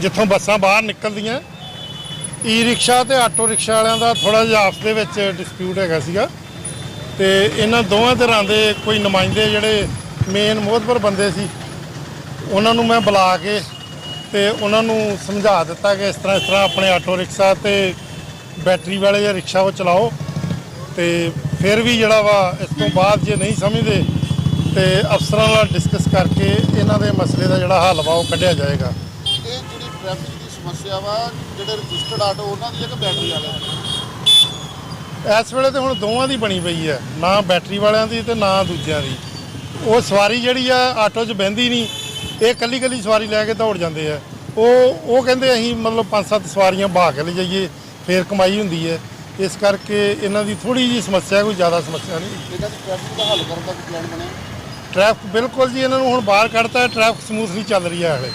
ਜਿੱਥੋਂ ਬੱਸਾਂ ਬਾਹਰ ਨਿਕਲਦੀਆਂ ਈ ਰਿਕਸ਼ਾ ਤੇ ਆਟੋ ਰਿਕਸ਼ਾ ਵਾਲਿਆਂ ਦਾ ਥੋੜਾ ਜਿਹਾ ਆਪਸ ਦੇ ਵਿੱਚ ਡਿਸਪਿਊਟ ਹੈਗਾ ਸੀਗਾ। ਤੇ ਇਹਨਾਂ ਦੋਵਾਂ ਧਿਰਾਂ ਦੇ ਕੋਈ ਨੁਮਾਇੰਦੇ ਜਿਹੜੇ ਮੇਨ ਮੋਹਤਬਰ ਬੰਦੇ ਸੀ, ਉਹਨਾਂ ਨੂੰ ਮੈਂ ਬੁਲਾ ਕੇ ਤੇ ਉਹਨਾਂ ਨੂੰ ਸਮਝਾ ਦਿੱਤਾ ਕਿ ਇਸ ਤਰ੍ਹਾਂ ਇਸ ਤਰ੍ਹਾਂ ਆਪਣੇ ਆਟੋ ਰਿਕਸ਼ਾ ਤੇ ਬੈਟਰੀ ਵਾਲੇ ਜਾਂ ਰਿਕਸ਼ਾ ਉਹ ਚਲਾਓ। ਤੇ ਫਿਰ ਵੀ ਜਿਹੜਾ ਵਾ ਇਸ ਤੋਂ ਬਾਅਦ ਜੇ ਨਹੀਂ ਸਮਝਦੇ ਤੇ ਅਫਸਰਾਂ ਨਾਲ ਡਿਸਕਸ ਕਰਕੇ ਇਹਨਾਂ ਦੇ ਮਸਲੇ ਦਾ ਜਿਹੜਾ ਹੱਲ ਵਾ ਉਹ ਕੱਢਿਆ ਜਾਏਗਾ। ਟ੍ਰੈਫਿਕ ਦੀ ਸਮੱਸਿਆ ਵਾ ਜਿਹੜੇ ਰਜਿਸਟਰਡ ਆਟੋ ਉਹਨਾਂ ਦੀ ਹੈ ਕਿ ਬੈਟਰੀ ਵਾਲਿਆਂ ਦੀ। ਇਸ ਵੇਲੇ ਤੇ ਹੁਣ ਦੋਵਾਂ ਦੀ ਬਣੀ ਪਈ ਹੈ ਨਾ ਬੈਟਰੀ ਵਾਲਿਆਂ ਦੀ ਤੇ ਨਾ ਦੂਜਿਆਂ ਦੀ। ਉਹ ਸਵਾਰੀ ਜਿਹੜੀ ਆ ਆਟੋ 'ਚ ਬਹਿੰਦੀ ਨਹੀਂ ਇਹ ਕੱਲੀ ਕੱਲੀ ਸਵਾਰੀ ਲੈ ਕੇ ਦੌੜ ਜਾਂਦੇ ਆ। ਉਹ ਉਹ ਕਹਿੰਦੇ ਅਸੀਂ ਮਤਲਬ ਪੰਜ ਸੱਤ ਸਵਾਰੀਆਂ ਬਹਾ ਕੇ ਲੈ ਜਾਈਏ ਫੇਰ ਕਮਾਈ ਹੁੰਦੀ ਹੈ ਇਸ ਕਰਕੇ ਇਹਨਾਂ ਦੀ ਥੋੜੀ ਜੀ ਸਮੱਸਿਆ ਕੋਈ ਜ਼ਿਆਦਾ ਸਮੱਸਿਆ ਨਹੀਂ। ਇਹਨਾਂ ਦੀ ਟ੍ਰੈਫਿਕ ਦਾ ਹੱਲ ਕਰਨ ਦਾ ਪਲਾਨ ਬਣਿਆ? ਟ੍ਰੈਫਿਕ ਬਿਲਕੁਲ ਜੀ ਇਹਨਾਂ ਨੂੰ ਹੁਣ ਬਾਹਰ ਕੱਢਤਾ ਟ੍ਰੈਫਿਕ ਸਮੂਥਲੀ ਚੱਲ ਰਹੀ ਹੈ ਹਲੇ।